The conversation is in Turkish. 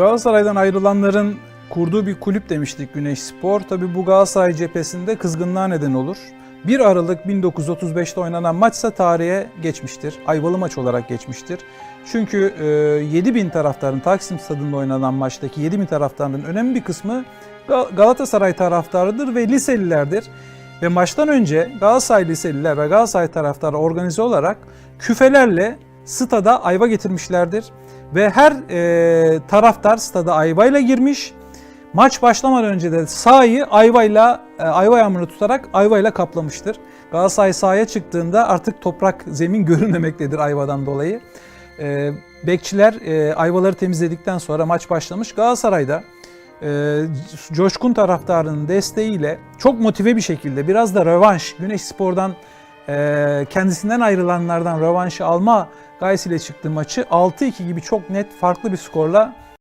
Galatasaray'dan ayrılanların kurduğu bir kulüp demiştik Güneş Spor. Tabi bu Galatasaray cephesinde kızgınlığa neden olur. 1 Aralık 1935'te oynanan maçsa tarihe geçmiştir. Ayvalı maç olarak geçmiştir. Çünkü e, 7000 taraftarın Taksim Stadı'nda oynanan maçtaki 7000 taraftarın önemli bir kısmı Gal- Galatasaray taraftarıdır ve liselilerdir. Ve maçtan önce Galatasaray liseliler ve Galatasaray taraftarı organize olarak küfelerle stada ayva getirmişlerdir. Ve her e, taraftar stada ayvayla girmiş. Maç başlamadan önce de sahayı ayvayla e, ayva yağmuru tutarak ayvayla kaplamıştır. Galatasaray sahaya çıktığında artık toprak zemin görünmemektedir ayvadan dolayı. E, bekçiler e, ayvaları temizledikten sonra maç başlamış. Galatasaray'da e, coşkun taraftarının desteğiyle çok motive bir şekilde biraz da rövanş Güneş Spor'dan kendisinden ayrılanlardan rövanşı alma gayesiyle çıktığı maçı 6-2 gibi çok net farklı bir skorla